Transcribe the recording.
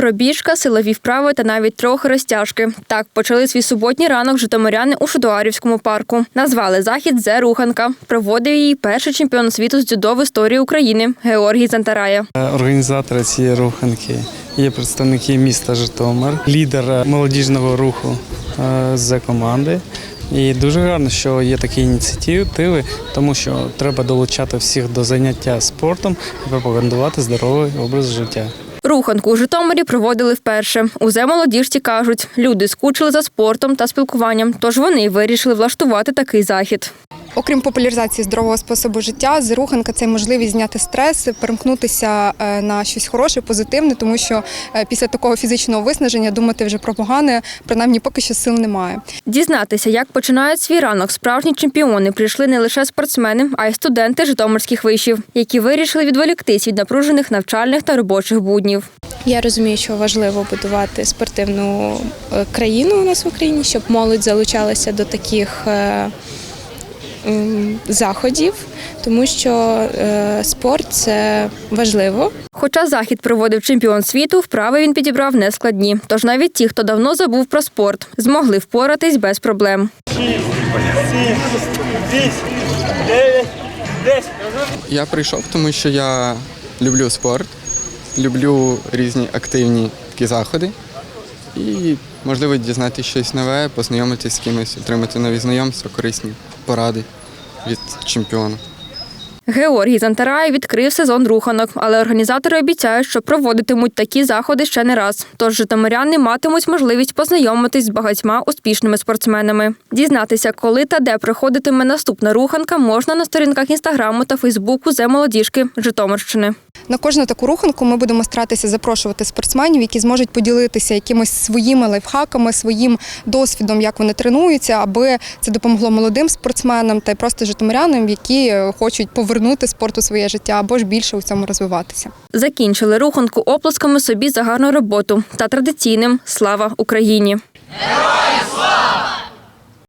пробіжка, силові вправи та навіть трохи розтяжки. Так почали свій суботній ранок житомиряни у Шудуарівському парку. Назвали захід «Зе Руханка». Проводив її перший чемпіон світу з дзюдо в історії України Георгій Зантарая. Організатори цієї руханки є представники міста Житомир, лідер е, молодіжного руху е, з команди. І дуже гарно, що є такі ініціативи, тому що треба долучати всіх до заняття спортом і пропагандувати здоровий образ життя. Руханку у Житомирі проводили вперше. У «Зе молодіжці кажуть, люди скучили за спортом та спілкуванням, тож вони вирішили влаштувати такий захід. Окрім популяризації здорового способу життя, зруханка це можливість зняти стрес, перемкнутися е, на щось хороше, позитивне, тому що е, після такого фізичного виснаження думати вже про погане, принаймні поки що сил немає. Дізнатися, як починають свій ранок справжні чемпіони, прийшли не лише спортсмени, а й студенти житомирських вишів, які вирішили відволіктись від напружених навчальних та робочих буднів. Я розумію, що важливо будувати спортивну е, країну у нас в Україні, щоб молодь залучалася до таких заходів, тому що е, спорт це важливо. Хоча захід проводив чемпіон світу, вправи він підібрав нескладні. Тож навіть ті, хто давно забув про спорт, змогли впоратись без проблем. Я прийшов, тому що я люблю спорт, люблю різні активні такі заходи і, можливо, дізнатися щось нове, познайомитися з кимось, отримати нові знайомства, корисні поради від чемпіона. Георгій Зантарай відкрив сезон руханок, але організатори обіцяють, що проводитимуть такі заходи ще не раз. Тож житомиряни матимуть можливість познайомитись з багатьма успішними спортсменами. Дізнатися, коли та де проходитиме наступна руханка, можна на сторінках інстаграму та фейсбуку «Зе молодіжки Житомирщини. На кожну таку руханку ми будемо старатися запрошувати спортсменів, які зможуть поділитися якимось своїми лайфхаками, своїм досвідом, як вони тренуються, аби це допомогло молодим спортсменам та й просто житомирянам, які хочуть повернути спорт у своє життя або ж більше у цьому розвиватися. Закінчили руханку оплесками собі за гарну роботу та традиційним Слава Україні. Героям